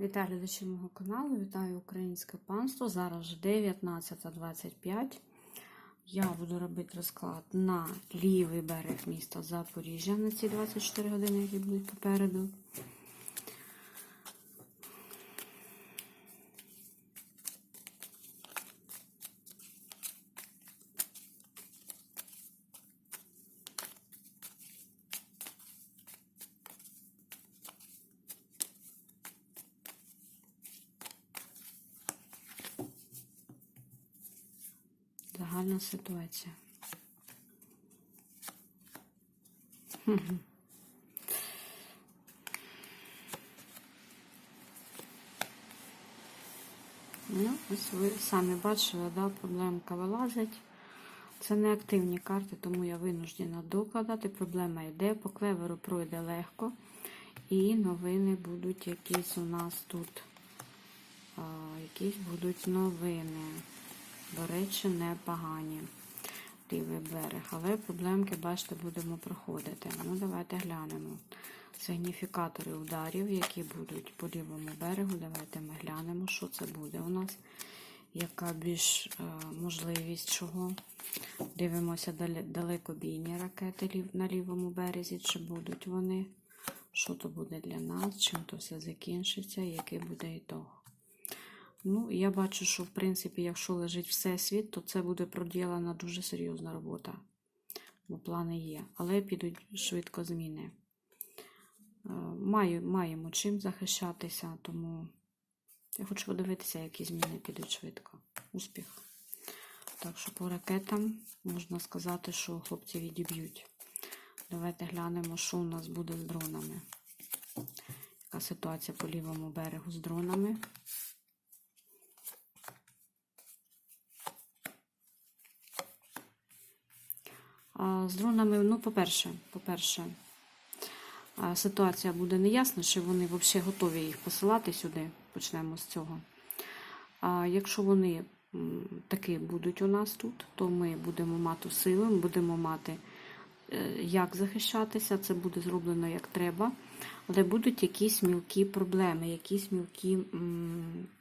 Вітаю глядачі мого каналу, вітаю українське панство. Зараз вже 19.25. Я буду робити розклад на лівий берег міста Запоріжжя на ці 24 години, які будуть попереду. Ситуація. Ну, ось ви самі бачили, да, проблемка вилазить. Це не активні карти, тому я винуждена докладати. Проблема йде, по клеверу пройде легко. І новини будуть якісь у нас тут. А, якісь будуть новини. До речі, непогані. Лівий берег. Але проблемки, бачите, будемо проходити. Ну, давайте глянемо. Сигніфікатори ударів, які будуть по лівому берегу. Давайте ми глянемо, що це буде у нас. Яка більш е, можливість чого. Дивимося далекобійні ракети на лівому березі, чи будуть вони. Що то буде для нас, чим то все закінчиться, який буде ітог. Ну, я бачу, що в принципі, якщо лежить всесвіт, то це буде проділена дуже серйозна робота. Бо плани є. Але підуть швидко зміни. Е, Маю, маємо чим захищатися, тому я хочу подивитися, які зміни підуть швидко. Успіх. Так що по ракетам можна сказати, що хлопці відіб'ють. Давайте глянемо, що у нас буде з дронами. Яка ситуація по лівому берегу з дронами. З дронами, ну, по-перше, по-перше, ситуація буде неясна, чи вони взагалі готові їх посилати сюди. Почнемо з цього. А якщо вони таки будуть у нас тут, то ми будемо мати сили, ми будемо мати е, як захищатися, це буде зроблено як треба, але будуть якісь мілкі проблеми, якісь мілкі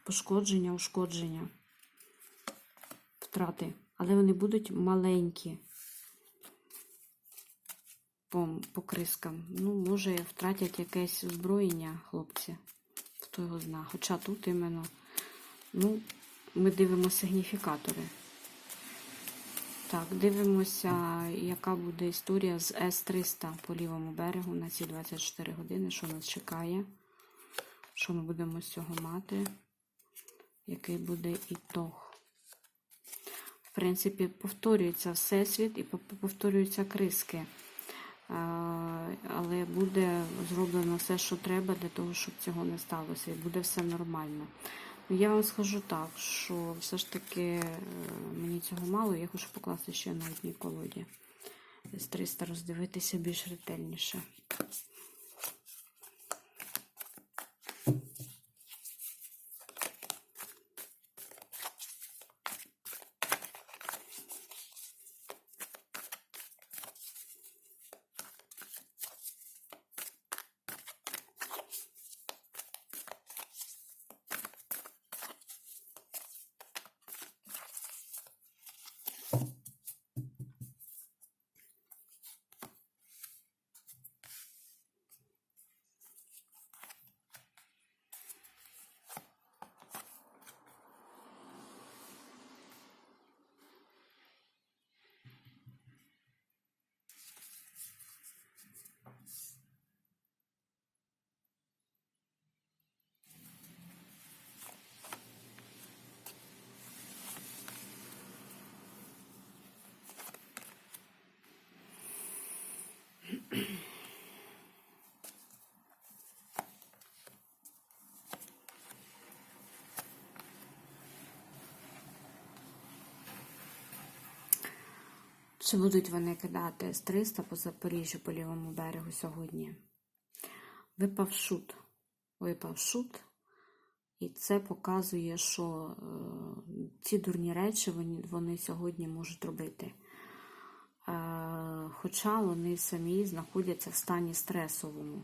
пошкодження, ушкодження, втрати. Але вони будуть маленькі по, по крискам. Ну, може, втратять якесь озброєння хлопці. Хто його зна. Хоча тут іменно, ну, ми дивимося сигніфікатори. Так, дивимося, яка буде історія з С-300 по лівому берегу на ці 24 години, що нас чекає, що ми будемо з цього мати, який буде ітог. В принципі, повторюється Всесвіт і повторюються криски. Але буде зроблено все, що треба для того, щоб цього не сталося, і буде все нормально. Ну, Я вам скажу так, що все ж таки е, мені цього мало, я хочу покласти ще на одній колоді. З 300 роздивитися більш ретельніше. Чи будуть вони кидати С-300 по Запоріжжю по лівому берегу сьогодні? Випав шут. Випав шут. І це показує, що е, ці дурні речі вони, вони сьогодні можуть робити. Е, хоча вони самі знаходяться в стані стресовому.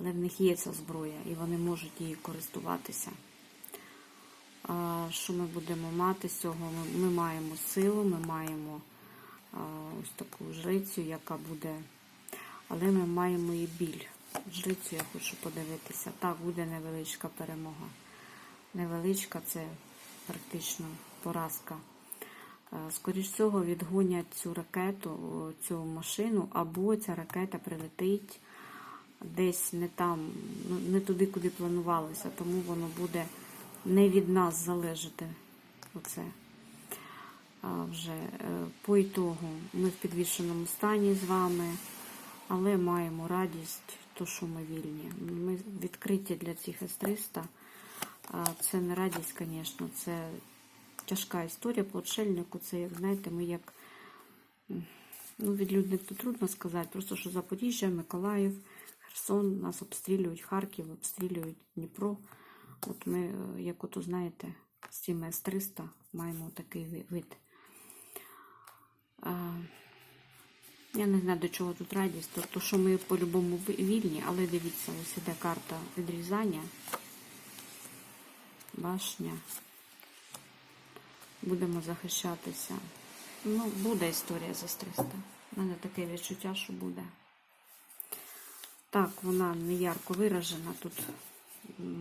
але в них є ця зброя і вони можуть її користуватися. А, Що ми будемо мати з цього? Ми, ми маємо силу, ми маємо ось таку жрицю, яка буде, але ми маємо і біль. Жрицю я хочу подивитися. Так, буде невеличка перемога. Невеличка це практично поразка. Е, Скоріш всього, відгонять цю ракету, цю машину, або ця ракета прилетить десь не там, ну, не туди, куди планувалося, тому воно буде не від нас залежати. Оце. Вже е, по ітогу ми в підвішеному стані з вами, але маємо радість, то що ми вільні. Ми відкриті для цих С-300. Це не радість, звісно, це тяжка історія по отшельнику. Це, як знаєте, ми як ну, відлюдник то трудно сказати, просто що Запоріжжя, Миколаїв, Херсон нас обстрілюють, Харків, обстрілюють Дніпро. От ми, е, як ото знаєте, з цими С-300 маємо такий вид. Я не знаю, до чого тут радість, тобто, що ми по-любому вільні, але дивіться, ось іде карта відрізання. Башня. Будемо захищатися. Ну, буде історія з С-300. У мене таке відчуття, що буде. Так, вона не ярко виражена, тут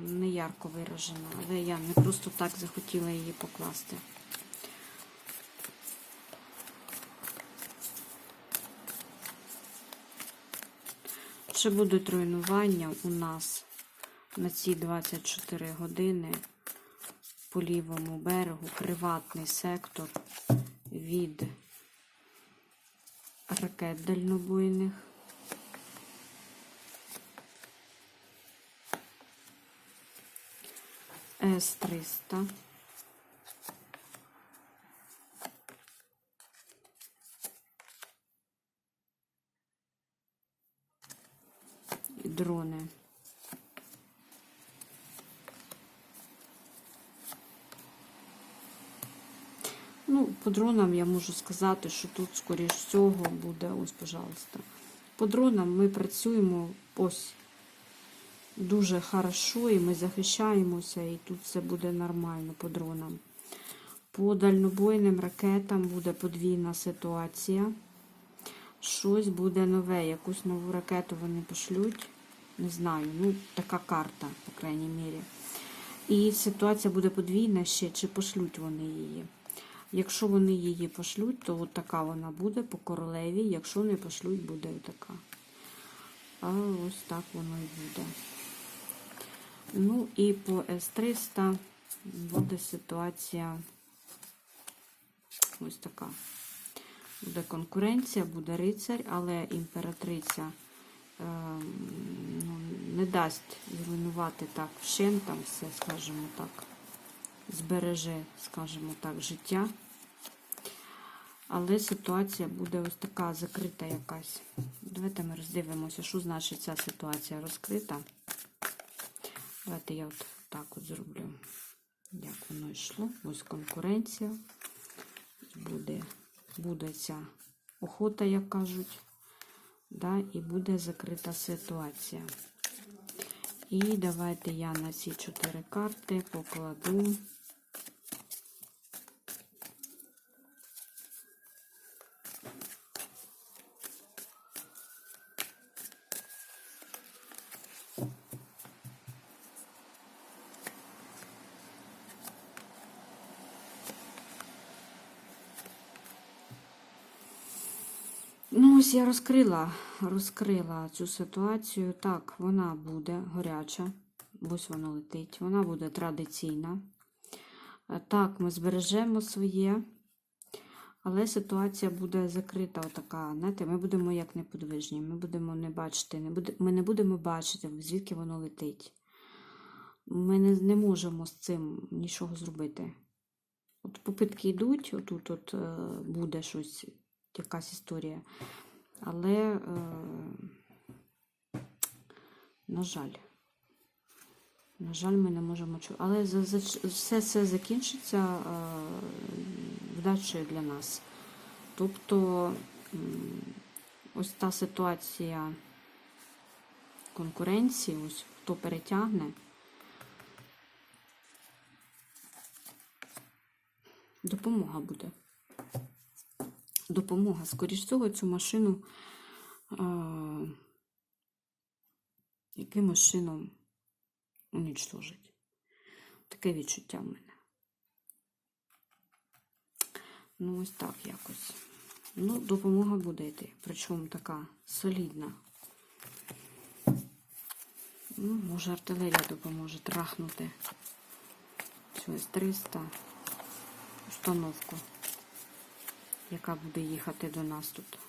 не ярко виражена, але я не просто так захотіла її покласти. Ще будуть руйнування у нас на ці 24 години по лівому берегу приватний сектор від ракет дальнобойних. С-300. І Дрони. Ну, по дронам я можу сказати, що тут, скоріш всього, буде, ось, пожалуйста. По дронам ми працюємо ось дуже хорошо, і ми захищаємося, і тут все буде нормально по дронам. По дальнобойним ракетам буде подвійна ситуація. Щось буде нове, якусь нову ракету вони пошлють. Не знаю, ну така карта, по крайній мірі. І ситуація буде подвійна ще, чи пошлють вони її. Якщо вони її пошлють, то от така вона буде по королеві. Якщо не пошлють, буде така. А ось так воно і буде. Ну і по С-300 буде ситуація ось така. Буде конкуренція, буде рицарь, але імператриця е, ну, не дасть зруйнувати так вщентам все, скажімо так, збереже, скажімо так, життя. Але ситуація буде ось така закрита якась. Давайте ми роздивимося, що значить ця ситуація розкрита. Давайте я от так от зроблю, як воно йшло. Ось конкуренція. Буде, буде ця охота, як кажуть. Да, і буде закрита ситуація. І давайте я на ці чотири карти покладу. Ну, ось я розкрила, розкрила цю ситуацію. Так, вона буде гаряча, ось вона летить, вона буде традиційна. Е, Так, ми збережемо своє, але ситуація буде закрита, отака. Знаєте, ми будемо як неподвижні, ми будемо не бачити, не буде, ми не будемо бачити, звідки воно летить. Ми не, не можемо з цим нічого зробити. От попитки йдуть, отут от, е, буде щось якась історія. Але, е, на жаль, на жаль, ми не можемо чути. Але за, за, все це закінчиться е, вдачею для нас. Тобто, м, ось та ситуація конкуренції, ось хто перетягне. Допомога буде. Допомога. Скоріш всього, цю машину е, якимось чином унічтожить. Таке відчуття в мене. Ну, ось так якось. Ну, допомога буде йти. Причому така солідна. Ну, може, артилерія допоможе трахнути цю С-300 установку, яка буде їхати до нас тут.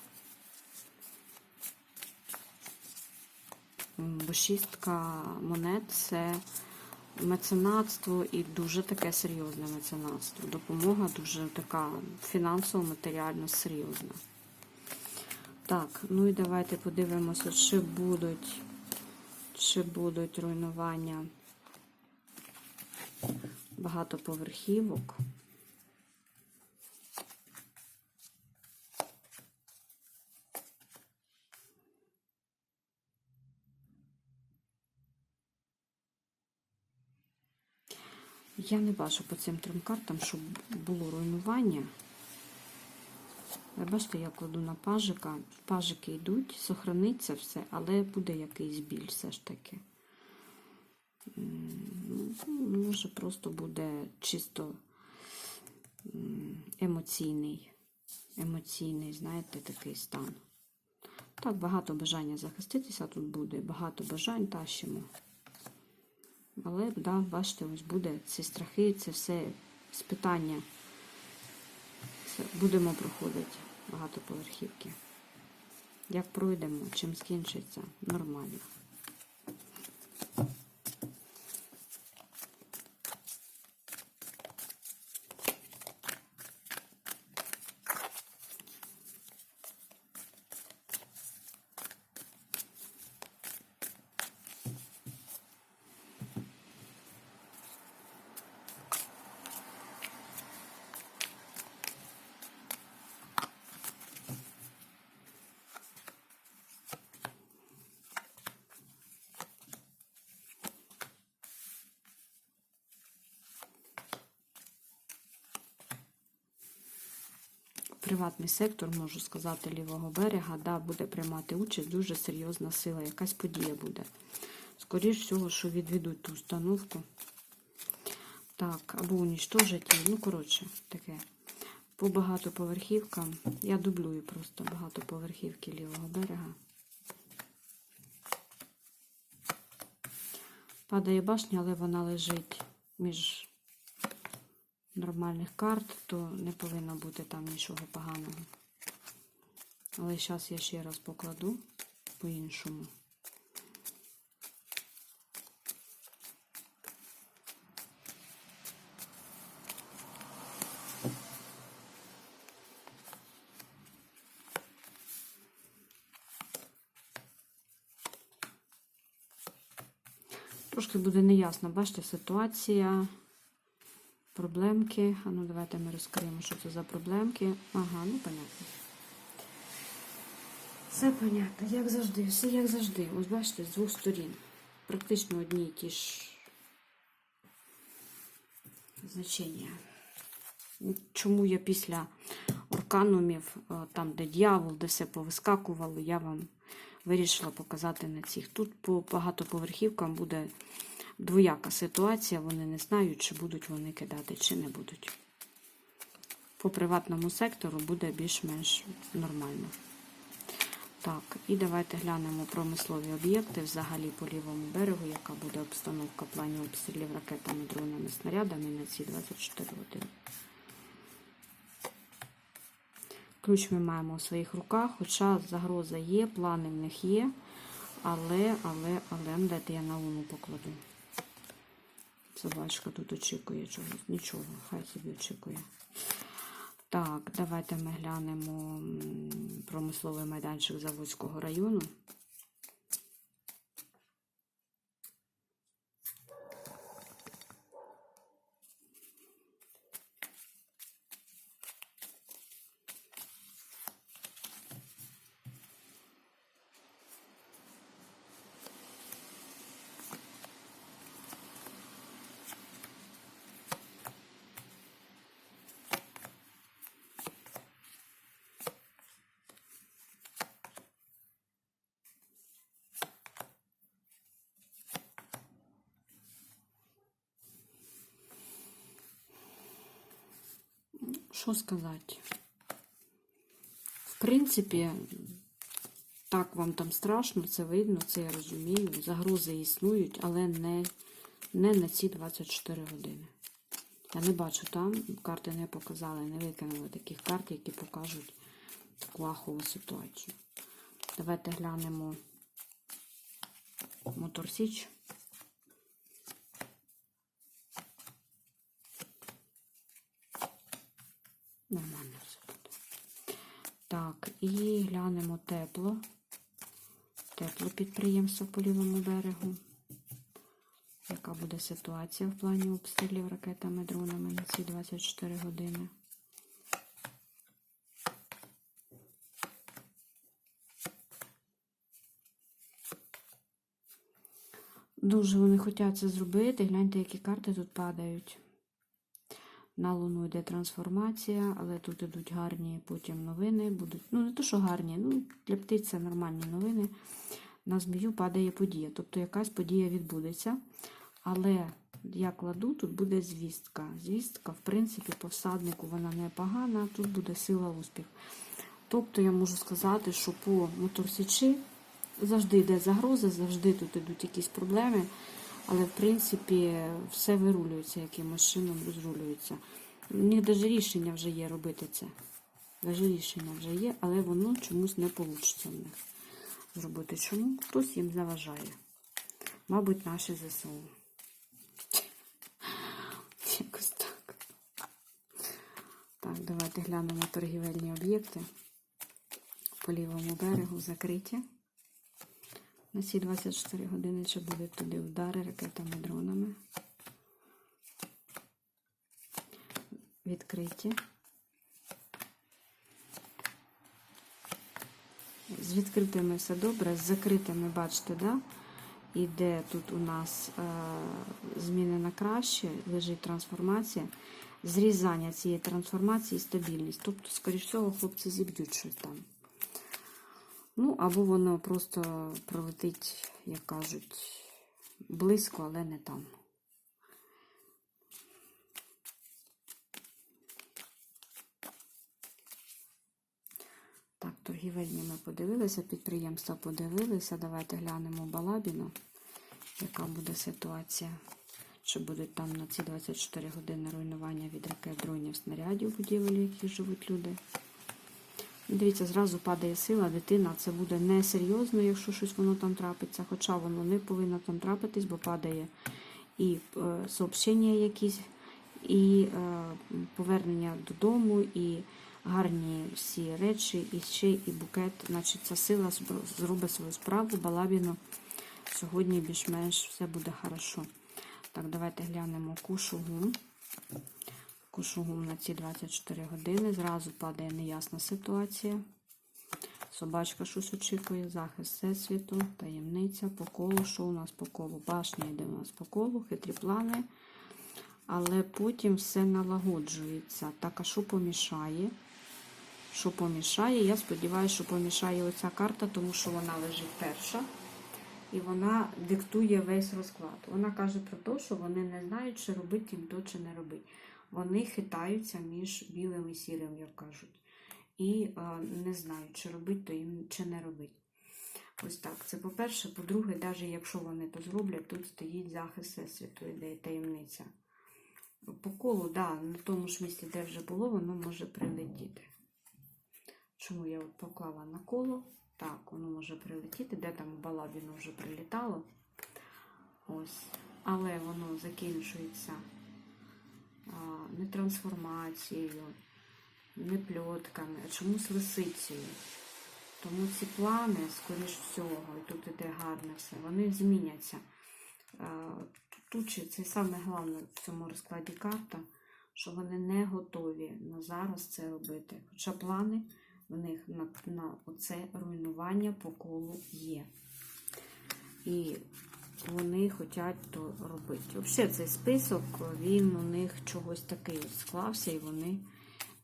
Бо шістка монет це меценатство і дуже таке серйозне меценатство. Допомога дуже така фінансово, матеріально серйозна. Так, ну і давайте подивимося, чи будуть, чи будуть руйнування багатоповерхівок. Я не бачу по цим трьом картам, щоб було руйнування. Бачите, я кладу на пажика. Пажики йдуть, сохраниться все, але буде якийсь біль все ж таки. Ну, Може, просто буде чисто емоційний, емоційний, знаєте, такий стан. Так, багато бажання захиститися тут буде, багато бажань тащимо. Але, да, бачите, ось буде ці страхи, це все спитання. Це будемо проходити багатоповерхівки. Як пройдемо, чим скінчиться, нормально. Приватний сектор, можу сказати, лівого берега, да, буде приймати участь дуже серйозна сила, якась подія буде. Скоріш всього, що відведуть ту установку. Так, або унічтожать її. Ну, коротше, таке. По багатоповерхівкам. Я дублюю просто багатоповерхівки лівого берега. Падає башня, але вона лежить між нормальних карт, то не повинно бути там нічого поганого. Але зараз я ще раз покладу по-іншому. Трошки буде неясно, бачите, ситуація. Проблемки. А ну давайте ми розкриємо, що це за проблемки. Ага, ну понятно. Все понятно, як завжди, все як завжди. Ось бачите, з двох сторін. Практично одні ті ж значення. Чому я після орканумів, е, там, де дьявол, де все повискакувало, я вам вирішила показати на цих. Тут по багатоповерхівкам буде двояка ситуація, вони не знають, чи будуть вони кидати, чи не будуть. По приватному сектору буде більш-менш нормально. Так, і давайте глянемо промислові об'єкти взагалі по лівому берегу, яка буде обстановка в плані обстрілів ракетами, дронами, снарядами на ці 24 години. Ключ ми маємо у своїх руках, хоча загроза є, плани в них є, але, але, але, дайте я на луну покладу. Собачка тут очікує чогось. Нічого, хай собі очікує. Так, давайте ми глянемо промисловий майданчик Заводського району. Що сказати? В принципі, так вам там страшно, це видно, це я розумію. Загрози існують, але не, не на ці 24 години. Я не бачу там, карти не показали, не викинули таких карт, які покажуть таку ахову ситуацію. Давайте глянемо Мотор Нормально все буде. Так, і глянемо тепло. Тепло підприємство по лівому берегу. Яка буде ситуація в плані обстрілів ракетами, дронами на ці 24 години? Дуже вони хочуть це зробити. Гляньте, які карти тут падають. На Луну йде трансформація, але тут ідуть гарні потім новини. Будуть, ну, не то, що гарні, ну, для птиць це нормальні новини. На змію падає подія. Тобто якась подія відбудеться. Але я кладу, тут буде звістка. Звістка, в принципі, по всаднику вона не погана, тут буде сила успіх. Тобто я можу сказати, що по моторсічі завжди йде загроза, завжди тут йдуть якісь проблеми. Але, в принципі, все вирулюється якимось чином, розрулюється. У них навіть рішення вже є робити це. Навіть рішення вже є, але воно чомусь не вийде в них зробити. Чому? Хтось їм заважає. Мабуть, наші ЗСУ. Якось так. Так, давайте глянемо торгівельні об'єкти по лівому берегу закриті. На ці 24 години чи будуть туди удари ракетами, дронами. Відкриті. З відкритими все добре, з закритими, бачите, да? іде тут у нас е, зміни на краще, лежить трансформація, зрізання цієї трансформації і стабільність. Тобто, скоріш всього, хлопці зіб'ють щось там. Ну, або воно просто пролетить, як кажуть, близько, але не там. Так, торгівельні ми подивилися, підприємства подивилися. Давайте глянемо Балабіну, яка буде ситуація. Чи будуть там на ці 24 години руйнування від ракет дронів снарядів будівель, яких живуть люди. Дивіться, зразу падає сила, дитина. Це буде несерйозно, якщо щось воно там трапиться. Хоча воно не повинно там трапитись, бо падає і е, сообщення якісь, і е, повернення додому, і гарні всі речі, і ще і букет. Значить, ця сила зробить свою справу, балабіну. Сьогодні більш-менш все буде хорошо. Так, давайте глянемо кушугу. Кушугум на ці 24 години. Зразу падає неясна ситуація. Собачка щось очікує, захист всесвіту, таємниця по колу. Що у нас по колу? Башня йде у нас по колу, хитрі плани. Але потім все налагоджується. Так, а що помішає? Що помішає? Я сподіваюся, що помішає оця карта, тому що вона лежить перша. І вона диктує весь розклад. Вона каже про те, що вони не знають, чи робити їм то, чи не робити вони хитаються між білим і сірим, як кажуть. І а, не знають, чи робити то їм, чи не робити. Ось так. Це по-перше. По-друге, навіть якщо вони то зроблять, тут стоїть захист всесвіту, іде таємниця. По колу, да, на тому ж місці, де вже було, воно може прилетіти. Чому я от поклала на коло? Так, воно може прилетіти, де там балабіно вже прилітало. Ось. Але воно закінчується не трансформацією, не пльотками, а чомусь лисицею. Тому ці плани, скоріш всього, і тут іде гарне все, вони зміняться. Тут це саме головне в цьому розкладі карта, що вони не готові на зараз це робити. Хоча плани в них на на оце руйнування по колу є. І вони хочуть то робити. Взагалі, цей список, він у них чогось такий склався, і вони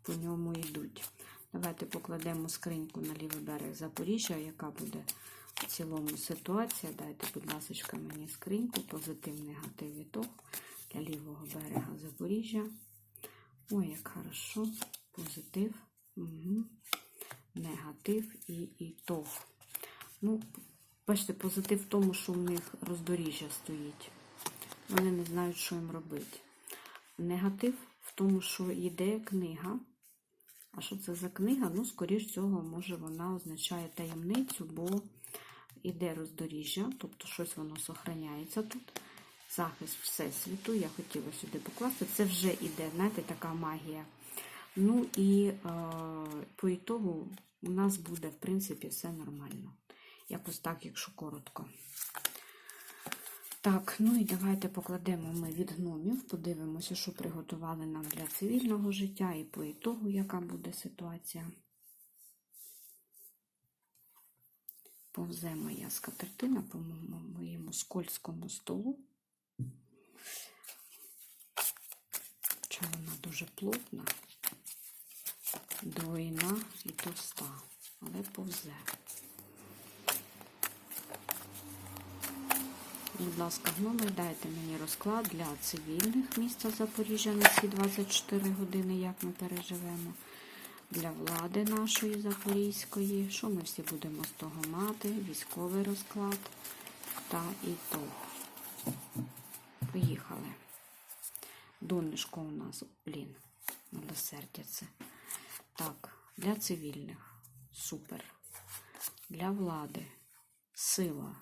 по ньому йдуть. Давайте покладемо скриньку на лівий берег Запоріжжя, яка буде в цілому ситуація. Дайте, будь ласка, мені скриньку, позитивний негатив відток для лівого берега Запоріжжя. Ой, як хорошо. позитив, угу. негатив і ітог. Ну, бачите, позитив в тому, що в них роздоріжжя стоїть. Вони не знають, що їм робити. Негатив в тому, що йде книга. А що це за книга? Ну, скоріш цього, може, вона означає таємницю, бо йде роздоріжжя, тобто щось воно сохраняється тут. Захист Всесвіту. Я хотіла сюди покласти. Це вже йде, знаєте, така магія. Ну і е, по ітогу у нас буде, в принципі, все нормально. Якось так, якщо коротко. Так, ну і давайте покладемо ми від гномів, подивимося, що приготували нам для цивільного життя і по ітогу, яка буде ситуація. Повзе моя скатертина по моєму, скользькому столу. Хоча вона дуже плотна, двойна і товста, але повзе. Будь ласка, гноми, дайте мені розклад для цивільних міста Запоріжжя на ці 24 години, як ми переживемо. Для влади нашої Запорізької. Що ми всі будемо з того мати? Військовий розклад та ітог. Поїхали. Донечко у нас, блін, милосердя це. Так, для цивільних. Супер. Для влади. Сила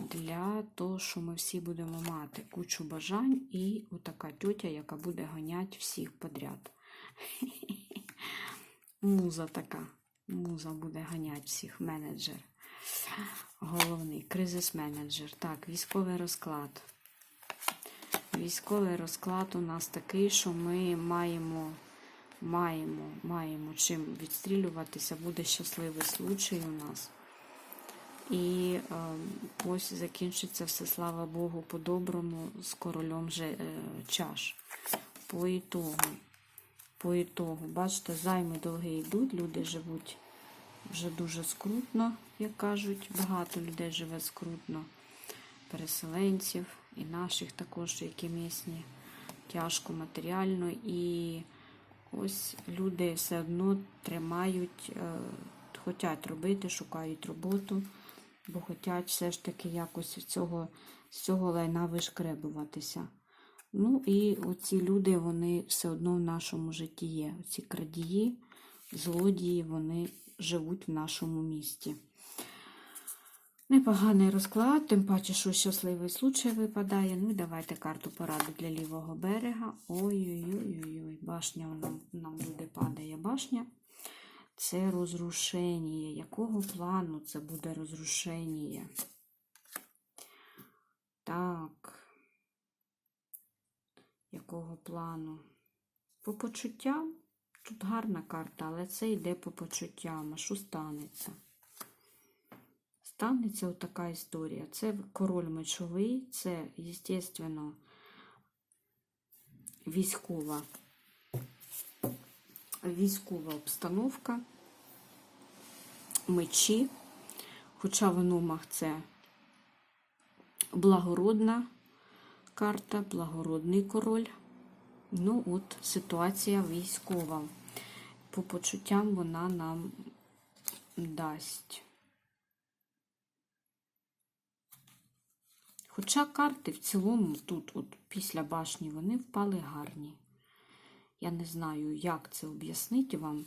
для того, що ми всі будемо мати кучу бажань і отака тьотя, яка буде ганяти всіх подряд. Муза така. Муза буде ганяти всіх менеджер. Головний кризис-менеджер. Так, військовий розклад. Військовий розклад у нас такий, що ми маємо, маємо, маємо чим відстрілюватися. Буде щасливий случай у нас. І е, ось закінчиться все, слава Богу, по-доброму з королем же, е, чаш. По ітогу, по ітогу, бачите, займи довгі йдуть, люди живуть вже дуже скрутно, як кажуть. Багато людей живе скрутно, переселенців і наших також, які місні, тяжко матеріально. І ось люди все одно тримають, е, хочуть робити, шукають роботу бо хочуть все ж таки якось з цього, з цього лайна вишкребуватися. Ну і оці люди, вони все одно в нашому житті є. Оці крадії, злодії, вони живуть в нашому місті. Непоганий розклад, тим паче, що щасливий случай випадає. Ну і давайте карту поради для лівого берега. Ой-ой-ой, башня нам, нам буде падає башня. Це розрушення. Якого плану це буде розрушення? Так. Якого плану? По почуттям? Тут гарна карта, але це йде по почуттям. А що станеться? Станеться отака історія. Це король мечовий, це, звісно, військова військова обстановка, мечі, хоча в номах це благородна карта, благородний король. Ну, от, ситуація військова. По почуттям вона нам дасть. Хоча карти в цілому тут, от після башні, вони впали гарні. Я не знаю, як це об'яснити вам.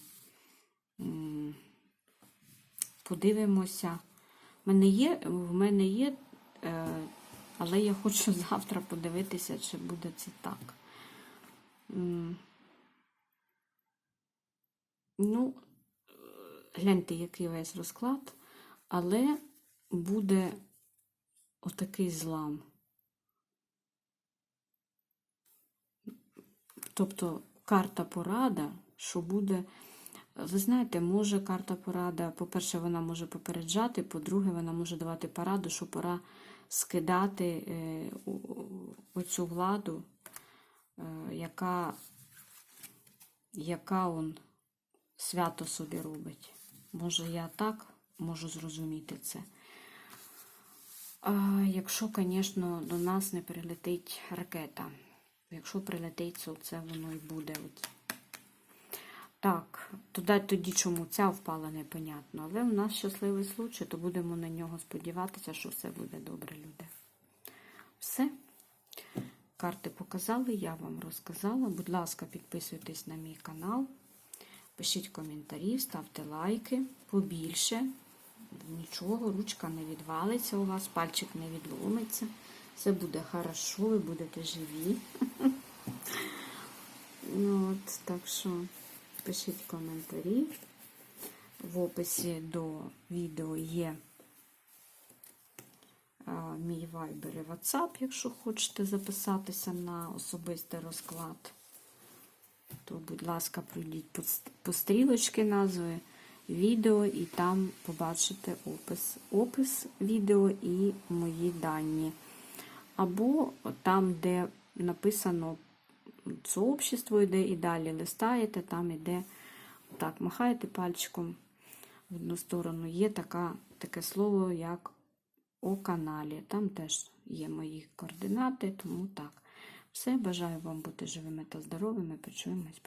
Подивимося. В мене є, в мене є, е, але я хочу завтра подивитися, чи буде це так. Ну, гляньте, який весь розклад, але буде отакий злам. Тобто карта порада, що буде. Ви знаєте, може карта порада, по-перше, вона може попереджати, по-друге, вона може давати пораду, що пора скидати е, оцю владу, е, яка яка он свято собі робить. Може, я так можу зрозуміти це. А Якщо, звісно, до нас не прилетить ракета. Якщо прилетить, то це воно і буде. От. Так, тоді, тоді чому ця впала, непонятно. Але у нас щасливий случай, то будемо на нього сподіватися, що все буде добре, люди. Все. Карти показали, я вам розказала. Будь ласка, підписуйтесь на мій канал, пишіть коментарі, ставте лайки побільше. Нічого, ручка не відвалиться у вас, пальчик не відломиться. Все буде хорошо, ви будете живі. Ну, от, так що пишіть коментарі. В описі до відео є мій вайбер і WhatsApp, якщо хочете записатися на особистий розклад, то, будь ласка, пройдіть по, ст- по стрілочки назви відео і там побачите опис, опис відео і мої дані. Або там, де написано сообщество йде і далі листаєте, там іде так, махаєте пальчиком в одну сторону. Є така, таке слово, як о каналі. Там теж є мої координати, тому так. Все, бажаю вам бути живими та здоровими. Почуємось.